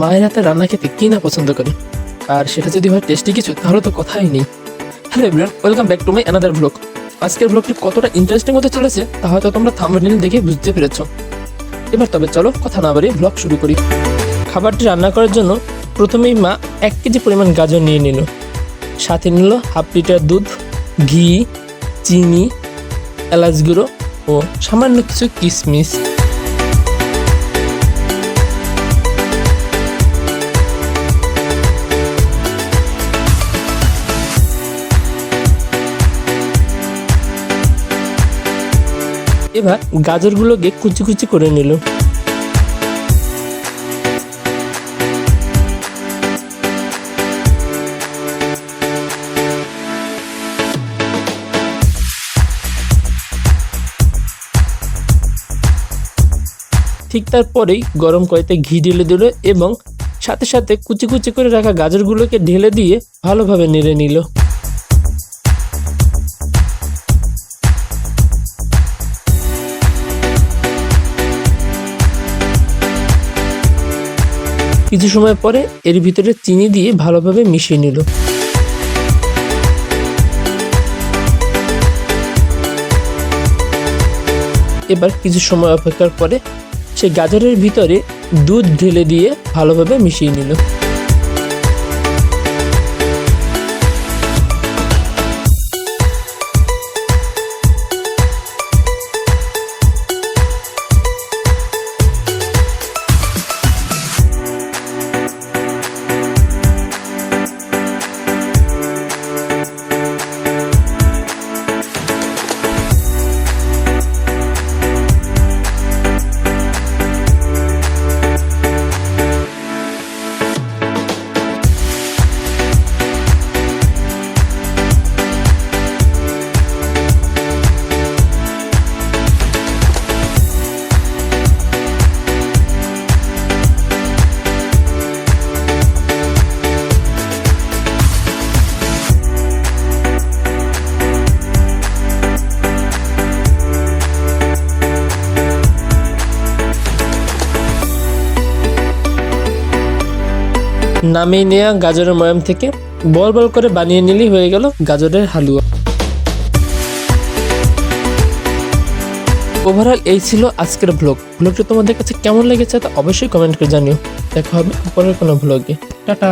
মায়ের হাতে রান্না খেতে কি না পছন্দ করে। আর সেটা যদি হয় টেস্টি কিছু, তাহলে তো কথাই নেই। Hello everyone welcome back to my another blog আজকের ব্লগটি কতটা ইন্টারেস্টিং হতে চলেছে, তা হয়তো তোমরা থাম্বনেল দেখে বুঝতে পেরেছ। এবার তবে চলো কথা না বাড়িয়ে ব্লগ শুরু করি। খাবারটি রান্না করার জন্য প্রথমেই মা এক কেজি পরিমাণ গাজর নিয়ে নিল। সাথে নিল হাফ লিটার দুধ, ঘি, চিনি, এলাচ গুঁড়ো ও সামান্য কিছু কিশমিশ এবার গাজরগুলোকে কুচি কুচি করে নিল। ঠিক তারপরেই গরম কড়াইতে ঘি ঢেলে দিল এবং সাথে সাথে কুচি কুচি করে রাখা গাজরগুলোকে ঢেলে দিয়ে ভালোভাবে নেড়ে নিল। কিছু সময় পরে এর ভিতরে চিনি দিয়ে ভালোভাবে মিশিয়ে নিল। এবার কিছু সময় অপেক্ষার পরে সে গাজরের ভিতরে দুধ ঢেলে দিয়ে ভালোভাবে মিশিয়ে নিল। নামিয়ে নেওয়া গাজরের ময়াম থেকে বল বল করে বানিয়ে নিলেই হয়ে গেল গাজরের হালুয়া। ওভারঅল এই ছিল আজকের ব্লগ ব্লগটি তোমাদের কাছে কেমন লেগেছে তা অবশ্যই কমেন্ট করে জানিও। দেখা হবে পরের কোনো ব্লগে টাটা।